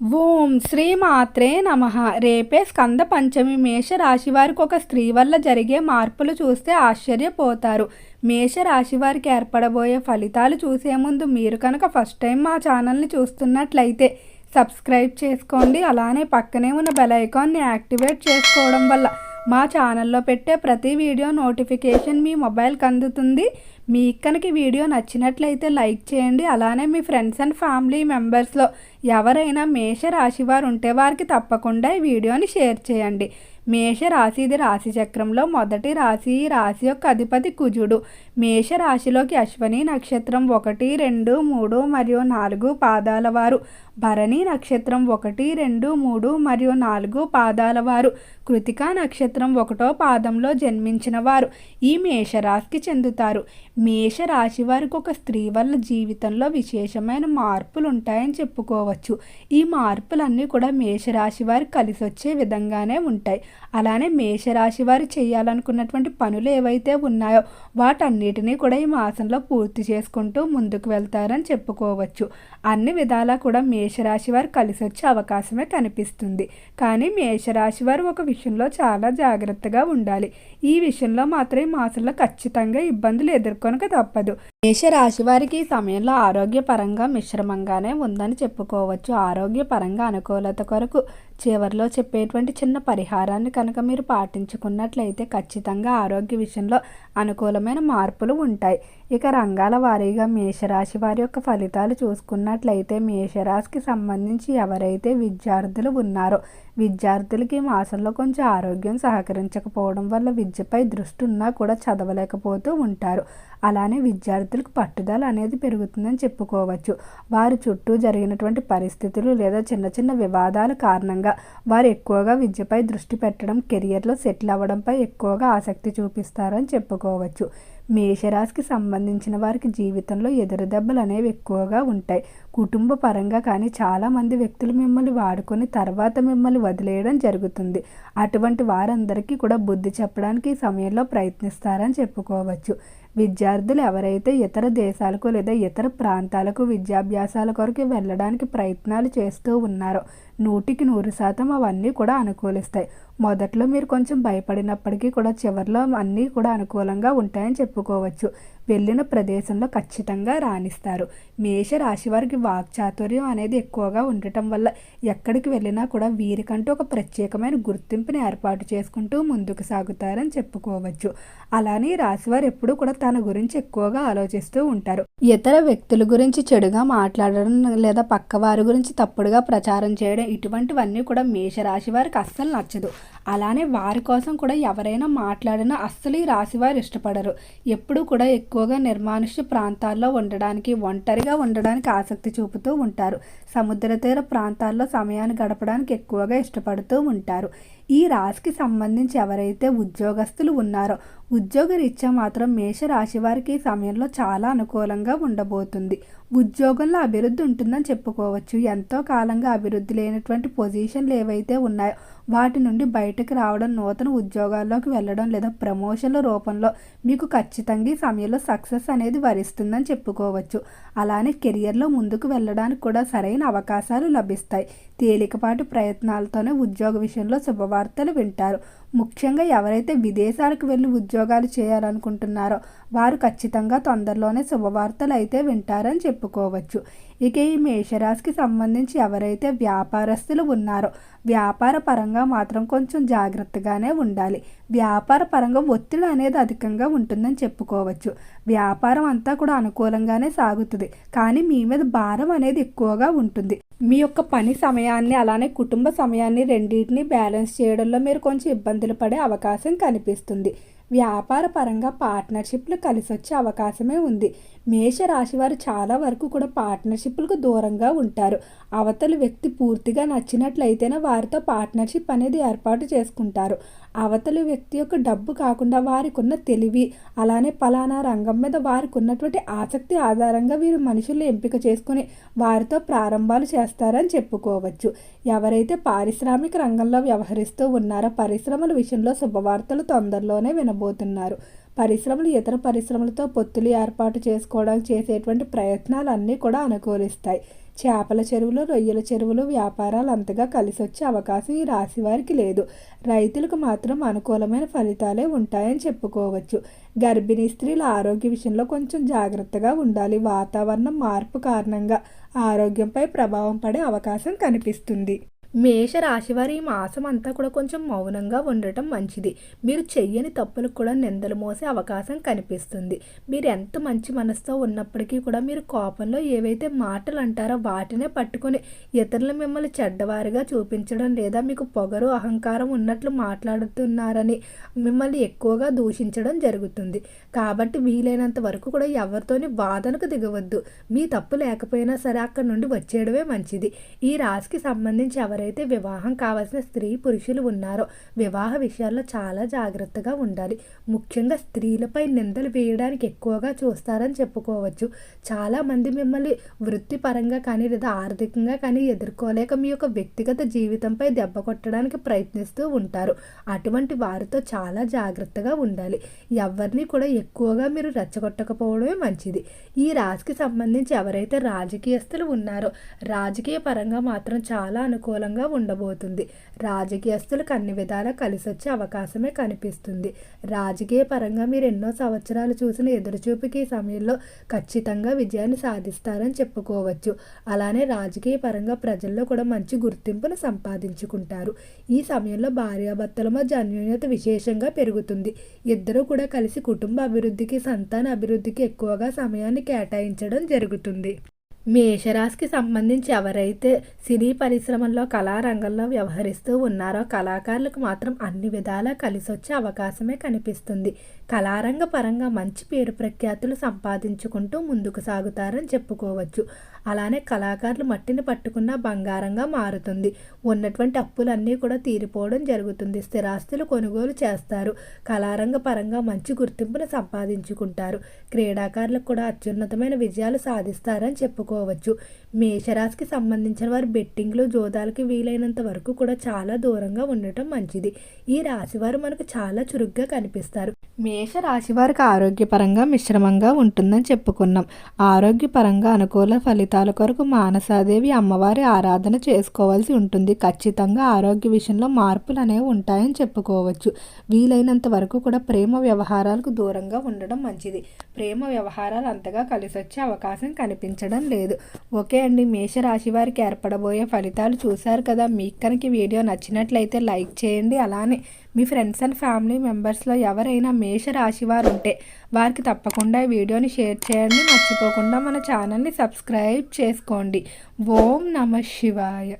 ఓం శ్రీ మాత్రే నమ. రేపే స్కంద పంచమి మేష రాశి వారికి ఒక స్త్రీ వల్ల జరిగే మార్పులు చూస్తే ఆశ్చర్యపోతారు. మేష రాశి వారికి ఏర్పడబోయే ఫలితాలు చూసే ముందు మీరు కనుక ఫస్ట్ టైం మా ఛానల్ని చూస్తున్నట్లయితే సబ్స్క్రైబ్ చేసుకోండి. అలానే పక్కనే ఉన్న బెల్ ఐకాన్ని యాక్టివేట్ చేసుకోవడం వల్ల మా ఛానల్లో పెట్టే ప్రతి వీడియో నోటిఫికేషన్ మీ మొబైల్కి అందుతుంది. మీ ఇక్కనికి వీడియో నచ్చినట్లయితే లైక్ చేయండి. అలానే మీ ఫ్రెండ్స్ అండ్ ఫ్యామిలీ మెంబర్స్లో ఎవరైనా మేష రాశి వారు ఉంటే వారికి తప్పకుండా ఈ వీడియోని షేర్ చేయండి. మేష రాశి ఇది రాశి చక్రంలో మొదటి రాశి ఈ రాశి యొక్క అధిపతి కుజుడు. మేష రాశిలోకి అశ్వని నక్షత్రం ఒకటి రెండు మూడు మరియు నాలుగు పాదాల వారు. భరణి నక్షత్రం ఒకటి రెండు మూడు మరియు నాలుగు పాదాల వారు. కృతికా నక్షత్రం ఒకటో పాదంలో జన్మించిన వారు. ఈ మేషరాశికి చెందుతారు. మేషరాశి వారికి ఒక స్త్రీ వల్ల జీవితంలో విశేషమైన మార్పులు ఉంటాయని చెప్పుకోవచ్చు. ఈ మార్పులన్నీ కూడా మేషరాశి వారికి కలిసి వచ్చే విధంగానే ఉంటాయి. అలానే మేషరాశి వారు చేయాలనుకున్నటువంటి పనులు ఏవైతే ఉన్నాయో వాటన్నిటినీ కూడా ఈ మాసంలో పూర్తి చేసుకుంటూ ముందుకు వెళ్తారని చెప్పుకోవచ్చు. అన్ని విధాలా కూడా మే మేషరాశి వారు కలిసి వచ్చే అవకాశమే కనిపిస్తుంది. కానీ మేషరాశి వారు ఒక విషయంలో చాలా జాగ్రత్తగా ఉండాలి. ఈ విషయంలో మాత్రం ఈ మాసంలో ఖచ్చితంగా ఇబ్బందులు ఎదుర్కొనక తప్పదు. మేషరాశి వారికి ఈ సమయంలో ఆరోగ్యపరంగా మిశ్రమంగానే ఉందని చెప్పుకోవచ్చు. ఆరోగ్యపరంగా అనుకూలత కొరకు చివరిలో చెప్పేటువంటి చిన్న పరిహారాన్ని కనుక మీరు పాటించుకున్నట్లయితే ఖచ్చితంగా ఆరోగ్య విషయంలో అనుకూలమైన మార్పులు ఉంటాయి. ఇక రంగాల వారీగా మేషరాశి వారి యొక్క ఫలితాలు చూసుకున్నట్లయితే మేషరాశికి సంబంధించి ఎవరైతే విద్యార్థులు ఉన్నారో విద్యార్థులకి మాసంలో కొంచెం ఆరోగ్యం సహకరించకపోవడం వల్ల విద్యపై దృష్టి ఉన్నా కూడా చదవలేకపోతూ ఉంటారు. అలానే విద్యార్థులకు పట్టుదల అనేది పెరుగుతుందని చెప్పుకోవచ్చు. వారి చుట్టూ జరిగినటువంటి పరిస్థితులు లేదా చిన్న చిన్న వివాదాల కారణంగా వారు ఎక్కువగా విద్యపై దృష్టి పెట్టడం కెరియర్లో సెటిల్ అవ్వడంపై ఎక్కువగా ఆసక్తి చూపిస్తారని చెప్పుకోవచ్చు. మేషరాశికి సంబంధించిన వారికి జీవితంలో ఎదురు దెబ్బలు అనేవి ఎక్కువగా ఉంటాయి. కుటుంబ పరంగా కానీ చాలామంది వ్యక్తులు మిమ్మల్ని వాడుకొని తర్వాత మిమ్మల్ని వదిలేయడం జరుగుతుంది. అటువంటి వారందరికీ కూడా బుద్ధి చెప్పడానికి ఈ సమయంలో ప్రయత్నిస్తారని చెప్పుకోవచ్చు. విద్యార్థులు ఎవరైతే ఇతర దేశాలకు లేదా ఇతర ప్రాంతాలకు విద్యాభ్యాసాల కొరకు వెళ్ళడానికి ప్రయత్నాలు చేస్తూ ఉన్నారో నూటికి నూరు శాతం అవన్నీ కూడా అనుకూలిస్తాయి. మొదట్లో మీరు కొంచెం భయపడినప్పటికీ కూడా చివరిలో అన్నీ కూడా అనుకూలంగా ఉంటాయని చెప్పుకోవచ్చు. వెళ్ళిన ప్రదేశంలో ఖచ్చితంగా రాణిస్తారు. మేష రాశి వారికి వాక్చాతుర్యం అనేది ఎక్కువగా ఉండటం వల్ల ఎక్కడికి వెళ్ళినా కూడా వీరికంటూ ఒక ప్రత్యేకమైన గుర్తింపుని ఏర్పాటు చేసుకుంటూ ముందుకు సాగుతారని చెప్పుకోవచ్చు. అలానే రాశివారు ఎప్పుడూ కూడా తన గురించి ఎక్కువగా ఆలోచిస్తూ ఉంటారు. ఇతర వ్యక్తుల గురించి చెడుగా మాట్లాడడం లేదా పక్క వారి గురించి తప్పుడుగా ప్రచారం చేయడం ఇటువంటివన్నీ కూడా మేషరాశి వారికి అస్సలు నచ్చదు. అలానే వారి కోసం కూడా ఎవరైనా మాట్లాడినా అస్సలు ఈ రాశి వారు ఇష్టపడరు. ఎప్పుడూ కూడా ఎక్కువ ఎక్కువగా నిర్మానుష్య ప్రాంతాల్లో ఉండడానికి ఒంటరిగా ఉండడానికి ఆసక్తి చూపుతూ ఉంటారు. సముద్ర తీర ప్రాంతాల్లో సమయాన్ని గడపడానికి ఎక్కువగా ఇష్టపడుతూ ఉంటారు. ఈ రాశికి సంబంధించి ఎవరైతే ఉద్యోగస్తులు ఉన్నారో ఉద్యోగ రీత్యా మాత్రం మేషరాశి వారికి ఈ సమయంలో చాలా అనుకూలంగా ఉండబోతుంది. ఉద్యోగంలో అభివృద్ధి ఉంటుందని చెప్పుకోవచ్చు. ఎంతో కాలంగా అభివృద్ధి లేనటువంటి పొజిషన్లు ఏవైతే ఉన్నాయో వాటి నుండి బయటకు రావడం నూతన ఉద్యోగాల్లోకి వెళ్ళడం లేదా ప్రమోషన్ల రూపంలో మీకు ఖచ్చితంగా ఈ సమయంలో సక్సెస్ అనేది వరిస్తుందని చెప్పుకోవచ్చు. అలానే కెరియర్లో ముందుకు వెళ్ళడానికి కూడా సరైన అవకాశాలు లభిస్తాయి. తేలికపాటి ప్రయత్నాలతోనే ఉద్యోగ విషయంలో వార్తలు వింటారు. ముఖ్యంగా ఎవరైతే విదేశాలకు వెళ్ళి ఉద్యోగాలు చేయాలనుకుంటున్నారో వారు ఖచ్చితంగా తొందరలోనే శుభవార్తలు అయితే వింటారని చెప్పుకోవచ్చు. ఇక ఈ మేషరాశికి సంబంధించి ఎవరైతే వ్యాపారస్తులు ఉన్నారో వ్యాపార పరంగా మాత్రం కొంచెం జాగ్రత్తగానే ఉండాలి. వ్యాపార పరంగా ఒత్తిడి అనేది అధికంగా ఉంటుందని చెప్పుకోవచ్చు. వ్యాపారం అంతా కూడా అనుకూలంగానే సాగుతుంది. కానీ మీ మీద భారం అనేది ఎక్కువగా ఉంటుంది. మీ యొక్క పని సమయాన్ని అలానే కుటుంబ సమయాన్ని రెండింటిని బ్యాలెన్స్ చేయడంలో మీరు కొంచెం ఇబ్బందులు పడే అవకాశం కనిపిస్తుంది. వ్యాపార పరంగా పార్ట్నర్షిప్లు కలిసి వచ్చే అవకాశమే ఉంది. మేషరాశి వారు చాలా వరకు కూడా పార్ట్నర్షిప్లకు దూరంగా ఉంటారు. అవతలి వ్యక్తి పూర్తిగా నచ్చినట్లయితేనే వారితో పార్ట్నర్షిప్ అనేది ఏర్పాటు చేసుకుంటారు. అవతలి వ్యక్తి యొక్క డబ్బు కాకుండా వారికి ఉన్న తెలివి అలానే పలానా రంగం మీద వారికి ఉన్నటువంటి ఆసక్తి ఆధారంగా వీరు మనుషుల్ని ఎంపిక చేసుకుని వారితో ప్రారంభాలు చేస్తారని చెప్పుకోవచ్చు. ఎవరైతే పారిశ్రామిక రంగంలో వ్యవహరిస్తూ ఉన్నారో పరిశ్రమల విషయంలో శుభవార్తలు తొందరలోనే వినబోతున్నారు. పరిశ్రమలు ఇతర పరిశ్రమలతో పొత్తులు ఏర్పాటు చేసుకోవడానికి చేసేటువంటి ప్రయత్నాలు అన్నీ కూడా అనుకూలిస్తాయి. చేపల చెరువులు రొయ్యల చెరువులు వ్యాపారాలు అంతగా కలిసి వచ్చే అవకాశం ఈ రాశి వారికి లేదు. రైతులకు మాత్రం అనుకూలమైన ఫలితాలే ఉంటాయని చెప్పుకోవచ్చు. గర్భిణీ స్త్రీల ఆరోగ్య విషయంలో కొంచెం జాగ్రత్తగా ఉండాలి. వాతావరణం మార్పు కారణంగా ఆరోగ్యంపై ప్రభావం పడే అవకాశం కనిపిస్తుంది. మేష రాశివారి ఈ మాసం అంతా కూడా కొంచెం మౌనంగా ఉండటం మంచిది. మీరు చెయ్యని తప్పులకు కూడా నిందలు మోసే అవకాశం కనిపిస్తుంది. మీరు ఎంత మంచి మనసుతో ఉన్నప్పటికీ కూడా మీరు కోపంలో ఏవైతే మాటలు అంటారో వాటినే పట్టుకొని ఇతరులు మిమ్మల్ని చెడ్డవారిగా చూపించడం లేదా మీకు పొగరు అహంకారం ఉన్నట్లు మాట్లాడుతున్నారని మిమ్మల్ని ఎక్కువగా దూషించడం జరుగుతుంది. కాబట్టి వీలైనంత వరకు కూడా ఎవరితోని వాదనకు దిగవద్దు. మీ తప్పు లేకపోయినా సరే అక్కడ నుండి వచ్చేయడమే మంచిది. ఈ రాశికి సంబంధించి ఎవరైనా ఎవరైతే వివాహం కావాల్సిన స్త్రీ పురుషులు ఉన్నారో వివాహ విషయాల్లో చాలా జాగ్రత్తగా ఉండాలి. ముఖ్యంగా స్త్రీలపై నిందలు వేయడానికి ఎక్కువగా చూస్తారని చెప్పుకోవచ్చు. చాలామంది మిమ్మల్ని వృత్తిపరంగా కానీ లేదా ఆర్థికంగా కానీ ఎదుర్కోలేక మీ యొక్క వ్యక్తిగత జీవితంపై దెబ్బ కొట్టడానికి ప్రయత్నిస్తూ ఉంటారు. అటువంటి వారితో చాలా జాగ్రత్తగా ఉండాలి. ఎవరిని కూడా ఎక్కువగా మీరు రెచ్చగొట్టకపోవడమే మంచిది. ఈ రాశికి సంబంధించి ఎవరైతే రాజకీయస్తులు ఉన్నారో రాజకీయ పరంగా మాత్రం చాలా అనుకూలంగా అనుకూలంగా ఉండబోతుంది. రాజకీయస్తులకు అన్ని విధాలా కలిసొచ్చే అవకాశమే కనిపిస్తుంది. రాజకీయ పరంగా మీరు ఎన్నో సంవత్సరాలు చూసిన ఎదురుచూపుకి ఈ సమయంలో ఖచ్చితంగా విజయాన్ని సాధిస్తారని చెప్పుకోవచ్చు. అలానే రాజకీయ పరంగా ప్రజల్లో కూడా మంచి గుర్తింపును సంపాదించుకుంటారు. ఈ సమయంలో భార్యాభర్తల మధ్య అన్యోన్యత విశేషంగా పెరుగుతుంది. ఇద్దరు కూడా కలిసి కుటుంబ అభివృద్ధికి సంతాన అభివృద్ధికి ఎక్కువగా సమయాన్ని కేటాయించడం జరుగుతుంది. మేషరాశికి సంబంధించి ఎవరైతే సినీ పరిశ్రమల్లో కళారంగంలో వ్యవహరిస్తూ ఉన్నారో కళాకారులకు మాత్రం అన్ని విధాలా కలిసి వచ్చే అవకాశమే కనిపిస్తుంది. కళారంగ పరంగా మంచి పేరు ప్రఖ్యాతులు సంపాదించుకుంటూ ముందుకు సాగుతారని చెప్పుకోవచ్చు. అలానే కళాకారులు మట్టిని పట్టుకున్న బంగారంగా మారుతుంది. ఉన్నటువంటి అప్పులన్నీ కూడా తీరిపోవడం జరుగుతుంది. స్థిరాస్తులు కొనుగోలు చేస్తారు. కళారంగ పరంగా మంచి గుర్తింపును సంపాదించుకుంటారు. క్రీడాకారులకు కూడా అత్యున్నతమైన విజయాలు సాధిస్తారని చెప్పుకో చెప్పుకోవచ్చు మేషరాశికి సంబంధించిన వారు బెట్టింగ్లు జోదాలకి వీలైనంత వరకు కూడా చాలా దూరంగా ఉండటం మంచిది. ఈ రాశి వారు మనకు చాలా చురుగ్గా కనిపిస్తారు. మేష రాశి వారికి ఆరోగ్యపరంగా మిశ్రమంగా ఉంటుందని చెప్పుకున్నాం. ఆరోగ్యపరంగా అనుకూల ఫలితాల కొరకు మానసాదేవి అమ్మవారి ఆరాధన చేసుకోవాల్సి ఉంటుంది. ఖచ్చితంగా ఆరోగ్య విషయంలో మార్పులు అనేవి ఉంటాయని చెప్పుకోవచ్చు. వీలైనంత వరకు కూడా ప్రేమ వ్యవహారాలకు దూరంగా ఉండడం మంచిది. ప్రేమ వ్యవహారాలు అంతగా కలిసి వచ్చే అవకాశం కనిపించడం లేదు. ఓకే అండి మేషరాశి వారికి ఏర్పడబోయే ఫలితాలు చూశారు కదా. మీకు కనుక వీడియో నచ్చినట్లయితే లైక్ చేయండి. అలానే మీ ఫ్రెండ్స్ అండ్ ఫ్యామిలీ మెంబర్స్లో ఎవరైనా మేషరాశి వారు ఉంటే వారికి తప్పకుండా ఈ వీడియోని షేర్ చేయండి. మర్చిపోకుండా మన ఛానల్ని సబ్స్క్రైబ్ చేసుకోండి. ఓం నమ శివాయ.